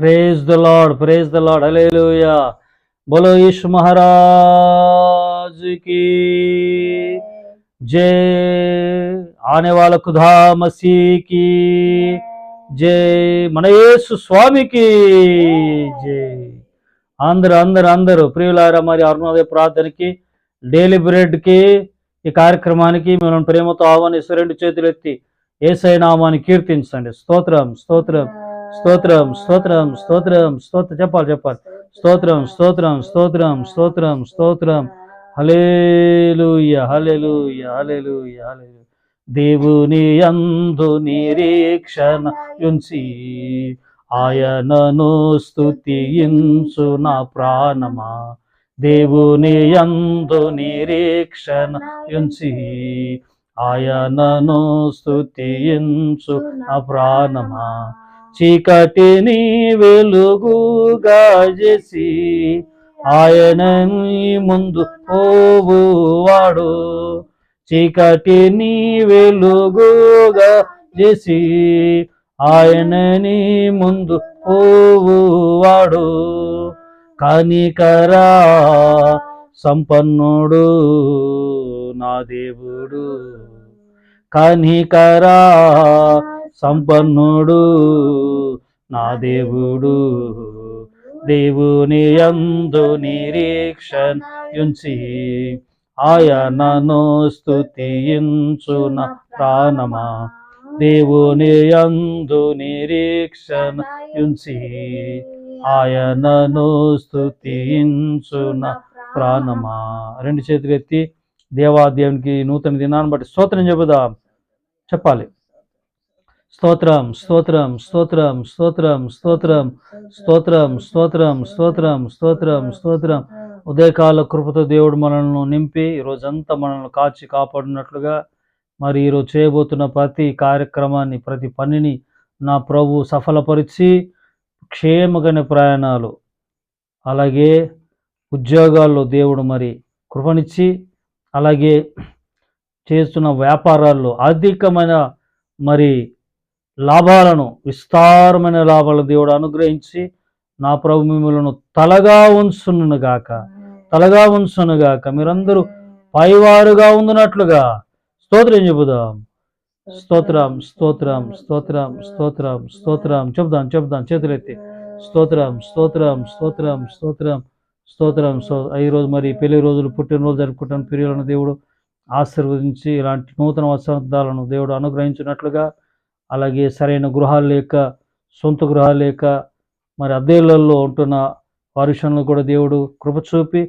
Praise the Lord praise the Lord alleluia బోలో ఈష్ మహారాజుకి జే జై ఆనే వాళ్ళ కుధా మసీకి జై మన యేసు స్వామికి జై అందరు అందరు అందరు ప్రియులారా మరి అరుణోదయ ప్రార్థనకి డైలీ బ్రెడ్కి ఈ కార్యక్రమానికి మిమ్మల్ని ప్రేమతో ఆహ్వానిస్తూ రెండు చేతులు చేతులెత్తి ఏసైనామాని కీర్తించండి. స్తోత్రం స్తోత్రం. స్తోత్రం స్తోత్రం స్తోత్రం స్తోత్ర చెప్పాలి చెప్పాలి. స్తోత్రం స్తోత్రం స్తోత్రం స్తోత్రం స్తోత్రం. హలేలుయ హలేలుయ హలేలుయ హలేలు దేవుని అందు నిరీక్షణ యుంచి ఆయనను స్తుతించు నా ప్రాణమా. దేవుని అందు నిరీక్షణ యుంచి ఆయనను స్తుతించు నా ప్రాణమా. చీకటిని వెలుగుగా చేసి ఆయన ముందు పోవువాడు. చీకటిని వెలుగుగా చేసి ఆయనని ముందు పోవువాడు. కనికరా సంపన్నుడు నా దేవుడు. కనికరా సంపన్నుడు నా దేవుడు దేవుని యందు నిరీక్షణ ఉంచి ఆయనను స్తుతించున ప్రాణమా. దేవుని యందు నిరీక్షణ ఉంచి ఆయనను స్తుతించున ప్రాణమా. రెండు చేతులు ఎత్తి దేవాదేవునికి నూతన దినాన్ని బట్టి స్తోత్రం చెబుదాం. చెప్పాలి. స్తోత్రం స్తోత్రం స్తోత్రం స్తోత్రం స్తోత్రం స్తోత్రం స్తోత్రం స్తోత్రం స్తోత్రం స్తోత్రం. ఉదయకాల కృపతో దేవుడు మనల్ని నింపి ఈ రోజంతా మనల్ని కాచి కాపాడినట్లుగా మరి ఈరోజు చేయబోతున్న ప్రతి కార్యక్రమాన్ని ప్రతి పనిని నా ప్రభు సఫలపరిచి క్షేమగని ప్రయాణాలు అలాగే ఉద్యోగాల్లో దేవుడు మరి కృపనిచ్చి అలాగే చేస్తున్న వ్యాపారాల్లో అధికమైన మరి లాభాలను విస్తారమైన లాభాలు దేవుడు అనుగ్రహించి నా ప్రభు మిమ్మలను తలగా ఉంచును గాక. తలగా ఉంచును గాక. మీరందరూ పైవారుగా ఉండునట్లుగా. స్తోత్రం చెబుదాం. స్తోత్రం స్తోత్రం స్తోత్రం స్తోత్రం స్తోత్రం. చెబుదాం చెబుదాం చేతులెత్తి. స్తోత్రం స్తోత్రం స్తోత్రం స్తోత్రం స్తోత్రం. సో ఈరోజు మరి పెళ్ళి రోజులు పుట్టినరోజు జరుపుకుంటున్న ప్రియులను దేవుడు ఆశీర్వదించి ఇలాంటి నూతన వసంతాలను దేవుడు అనుగ్రహించినట్లుగా అలాగే సరైన గృహాలు లేక సొంత గృహాలు లేక మరి అద్దెలలో ఉంటున్న వారుషంలో కూడా దేవుడు కృప చూపి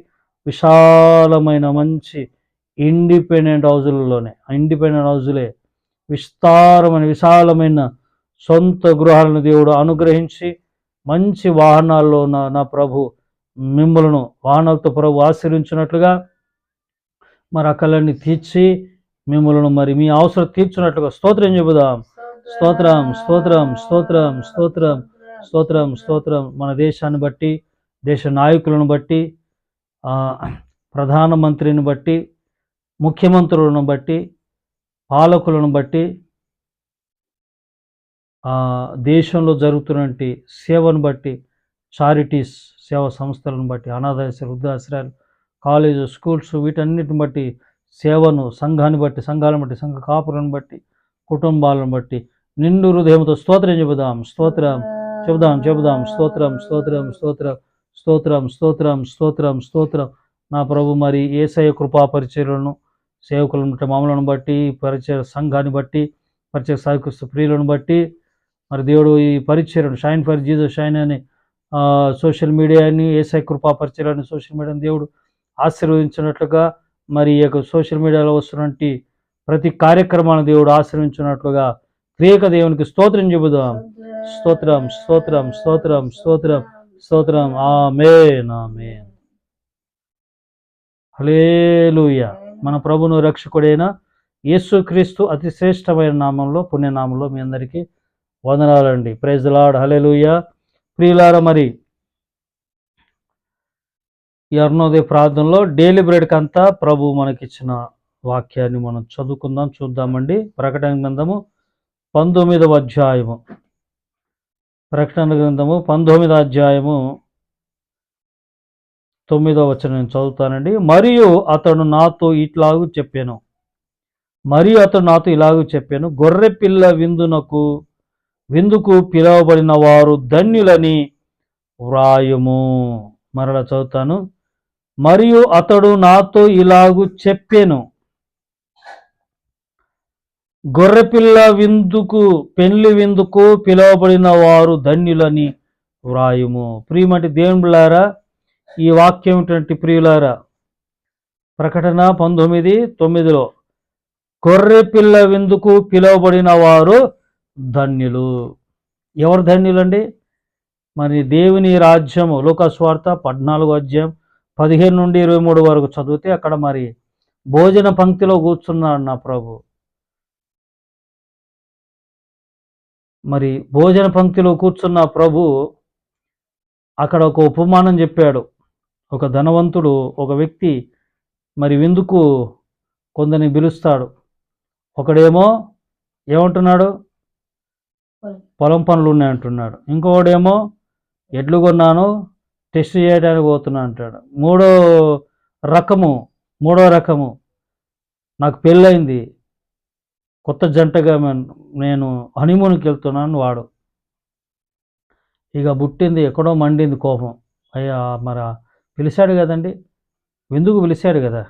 విశాలమైన మంచి ఇండిపెండెంట్ హౌజులలోనే ఇండిపెండెంట్ హౌజులే విస్తారమైన విశాలమైన సొంత గృహాలను దేవుడు అనుగ్రహించి మంచి వాహనాల్లో ఉన్న నా ప్రభు మిమ్మలను వాహనాలతో ప్రభు ఆశ్రయించినట్లుగా మరి అక్కలన్నీ తీర్చి మిమ్మలను మరి మీ అవసరం తీర్చినట్లుగా స్తోత్రం చెబుదాం. స్తోత్రం స్తోత్రం స్తోత్రం స్తోత్రం స్తోత్రం స్తోత్రం. మన దేశాన్ని బట్టి దేశ నాయకులను బట్టి ప్రధానమంత్రిని బట్టి ముఖ్యమంత్రులను బట్టి పాలకులను బట్టి దేశంలో జరుగుతున్నటువంటి సేవను బట్టి చారిటీస్ సేవా సంస్థలను బట్టి అనాథాశ్ర వృద్ధాశ్రయాలు కాలేజీ స్కూల్స్ వీటన్నిటిని బట్టి సేవను సంఘాన్ని బట్టి సంఘాలను బట్టి సంఘ కాపులను బట్టి కుటుంబాలను బట్టి నిండు హృదయంతో స్తోత్రం చెబుదాం స్తోత్రం చెబుదాం చెబుదాం స్తోత్రం స్తోత్రం స్తోత్రం స్తోత్రం స్తోత్రం స్తోత్రం స్తోత్రం. నా ప్రభు మరి ఏసయ కృపా పరిచయలను సేవకులను బట్టి మామూలను బట్టి పరిచయ సంఘాన్ని బట్టి పరిచయ సాయకుస్తు ప్రియులను బట్టి మరి దేవుడు ఈ పరిచయను షైన్ ఫర్ జీజస్ షైన్ అని సోషల్ మీడియాని ఏసఐ కృపా పరిచయాన్ని సోషల్ మీడియాని దేవుడు ఆశీర్వదించినట్లుగా మరి ఈ యొక్క సోషల్ మీడియాలో వస్తున్నటువంటి ప్రతి కార్యక్రమాన్ని దేవుడు ఆశ్రయించినట్లుగా క్రియక దేవునికి స్తోత్రం చెబుదాం. స్తోత్రం స్తోత్రం స్తోత్రం స్తోత్రం స్తోత్రం. ఆమేన్ ఆమేన్. హల్లెలూయా. మన ప్రభును రక్షకుడైన యేసుక్రీస్తు అతి శ్రేష్టమైన నామంలో పుణ్యనామంలో మీ అందరికీ వందనాలండి. Praise Lord hallelujah. ప్రియులార మరి ఈ అరుణోదయ ప్రార్థనలో డైలీ బ్రెడ్కి అంతా ప్రభు మనకిచ్చిన వాక్యాన్ని మనం చదువుకుందాం చూద్దామండి. ప్రకటన గ్రంథము పంతొమ్మిదవ అధ్యాయము. ప్రకటన గ్రంథము పంతొమ్మిదవ అధ్యాయము. తొమ్మిదవ వచ్చిన నేను చదువుతానండి. మరియు అతడు నాతో ఇట్లాగూ చెప్పాను. మరియు అతడు నాతో ఇలాగూ చెప్పాను. గొర్రె పిల్ల విందునకు విందుకు పిలువబడిన వారు ధన్యులని వ్రాయుము. మరలా చదువుతాను. మరియు అతడు నాతో ఇలాగూ చెప్పాను. గొర్రెపిల్ల విందుకు పెళ్ళి విందుకు పిలువబడిన వారు ధన్యులని వ్రాయుము. ప్రియమంటి దేవుళ్ళారా ఈ వాక్యం ఏంటంటే ప్రియులారా ప్రకటన పంతొమ్మిది తొమ్మిదిలో గొర్రె పిల్ల విందుకు పిలువబడిన వారు ధన్యులు. ఎవరు ధన్యులండి? మరి దేవుని రాజ్యము లోకస్వార్థ పద్నాలుగు అధ్యాయం పదిహేను నుండి ఇరవై మూడు వరకు చదివితే అక్కడ మరి భోజన పంక్తిలో కూర్చున్నాడు నా ప్రభు. మరి భోజన పంక్తిలో కూర్చున్న ప్రభు అక్కడ ఒక ఉపమానం చెప్పాడు. ఒక ధనవంతుడు ఒక వ్యక్తి మరి విందుకు కొందరిని పిలుస్తాడు. ఒకడేమో ఏమంటున్నాడు? పొలం. పనులు ఉన్నాయంటున్నాడు ఇంకొకడేమో ఎడ్లు కొన్నాను టెస్ట్ చేయడానికి పోతున్నా అంటాడు. మూడో రకము మూడో రకము. నాకు పెళ్ళైంది కొత్త జంటగా నేను హనీమూన్కి వెళ్తున్నాను వాడు. ఇక పుట్టింది ఎక్కడో మండింది కోపం. అయ్యా మరి పిలిచాడు కదండి. ఎందుకు పిలిచాడు కదా?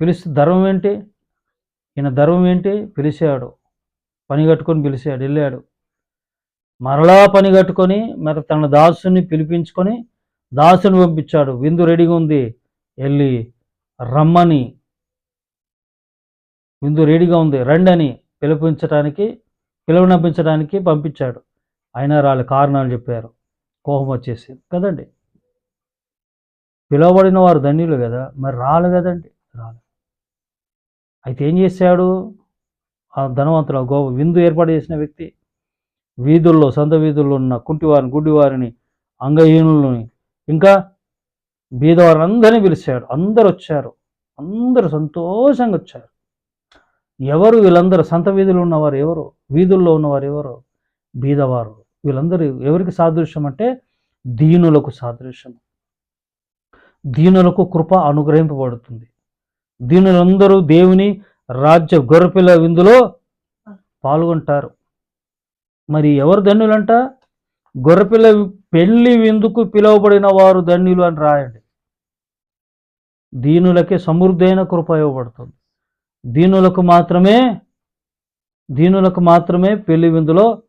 పిలిస్తే ధర్మం ఏంటి? ఈయన ధర్మం ఏంటి? పిలిచాడు. పని కట్టుకొని పిలిచాడు వెళ్ళాడు. మరలా పని కట్టుకొని మరి తన దాసుని పిలిపించుకొని దాసుని పంపించాడు. విందు రెడీగా ఉంది. వెళ్ళి రమ్మని విందు రెడీగా ఉంది. రండి అని పిలిపించడానికి పిలువనంపించడానికి పంపించాడు. అయినా రాళ్ళు కారణాలు చెప్పారు. కోపం వచ్చేసి కదండి? పిలువబడిన వారు ధన్యులు కదా. మరి రాలు కదండి? రాలు అయితే ఏం చేశాడు? ఆ ధనవంతుడు గో విందు ఏర్పాటు చేసిన వ్యక్తి. వీధుల్లో సొంత వీధుల్లో ఉన్న కుంటివారిని గుడ్డివారిని అంగహీనులని ఇంకా బీదవారిని అందరినీ పిలిచాడు. అందరు వచ్చారు. అందరూ సంతోషంగా వచ్చారు. ఎవరు వీళ్ళందరూ? సంత వీధులు ఉన్నవారు ఎవరు? వీధుల్లో ఉన్నవారు ఎవరు? బీదవారు. వీళ్ళందరూ ఎవరికి సాదృశ్యం అంటే దీనులకు సాదృశ్యం. దీనులకు కృప అనుగ్రహింపబడుతుంది. దీనులందరూ దేవుని రాజ్య గొర్రెపిల్ల విందులో పాల్గొంటారు. మరి ఎవరు ధన్యులంట? గొర్రెపిల్ల పెళ్ళి విందుకు పిలువబడిన వారు ధన్యులు అని రాయండి. దీనులకే సమృద్ధైన కృప ఇవ్వబడుతుంది. దీనులకు మాత్రమే దీనులకు మాత్రమే పెళ్ళి విందులో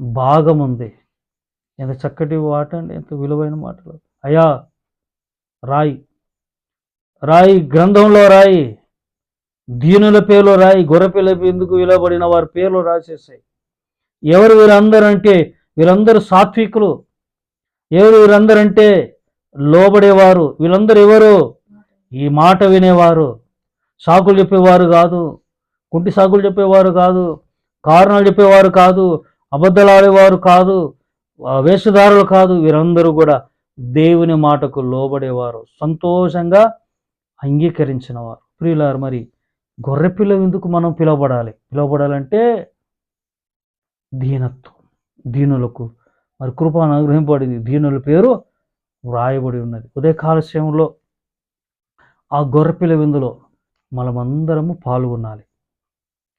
భాగం ఉంది. ఎంత చక్కటి మాట అండి ఎంత విలువైన మాటలు. అయ్యా రాయి. రాయి గ్రంథంలో రాయి. దీనుల పేర్లు రాయి. గొర్రెపిల్ల ఎందుకు విలువబడిన వారి పేర్లు రాసేసాయి ఎవరు వీరందరూ అంటే వీరందరూ సాత్వికులు. ఎవరు వీరందరంటే లోబడేవారు. వీళ్ళందరూ ఎవరు? ఈ మాట వినేవారు. సాకులు చెప్పేవారు కాదు. కుంటి సాకులు చెప్పేవారు కాదు. కారణాలు చెప్పేవారు కాదు. అబద్ధాలు ఆడేవారు కాదు. ఆ వేషధారులు కాదు. వీరందరూ కూడా దేవుని మాటకు లోబడేవారు. సంతోషంగా అంగీకరించిన వారు ప్రియులారు మరి గొర్రెపిల్ల ఎందుకు మనం పిలువబడాలి? పిలువబడాలంటే దీనత్వం దీనులకు. మరి కృప అనుగ్రహింపబడింది. దీనుల పేరు వ్రాయబడి ఉన్నది. ఉదయ సమయంలో ఆ గొర్రెపిల్ల విందులో మనమందరము పాల్గొనాలి.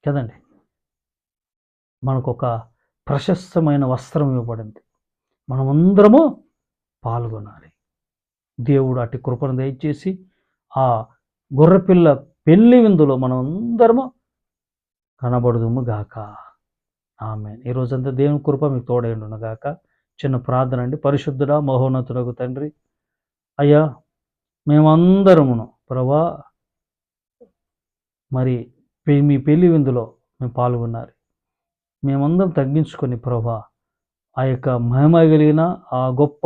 కదండి? మనకు ఒక ప్రశస్తమైన వస్త్రం ఇవ్వబడింది. మనమందరము పాల్గొనాలి. దేవుడు అటు కృపను దయచేసి ఆ గొర్రెపిల్ల పెళ్ళి విందులో మనం అందరము కనబడుదుము గాక. ఆమె ఈ రోజంతా దేవుని కృప మీకు తోడైండును గాక. చిన్న ప్రార్థన అండి. పరిశుద్ధుడా మహోన్నతుడకు తండ్రి. అయ్యా మేమందరమును ప్రభా మరి పె- మీ పెళ్ళి విందులో మేము పాల్గొన్నారు మేమందరం తగ్గించుకొని ప్రభా ఆ యొక్క మహిమ కలిగిన ఆ గొప్ప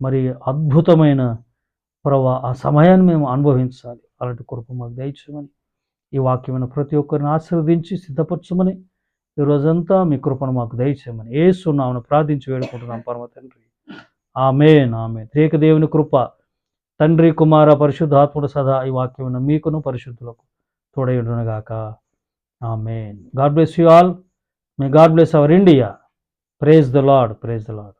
మరి అద్భుతమైన ప్రభా ఆ సమయాన్ని మేము అనుభవించాలి. అలాంటి కృప మాకు దయచేయమని ఈ వాక్యమైన ప్రతి ఒక్కరిని ఆశీర్వదించి సిద్ధపరచమని ఈ రోజంతా మీ కృపను మాకు దయచేయమని ఏ సున్నామని ప్రార్థించి వేడుకుంటున్నాం పరమ తండ్రి. ఆమె ఆమె త్రేక దేవుని కృప తండ్రి కుమార పరిశుద్ధాత్ముడు సదా ఈ వాక్యమైన మీకును పరిశుద్ధులకు తోడయుడునగాక amen God bless you all may God bless our India praise the Lord praise the Lord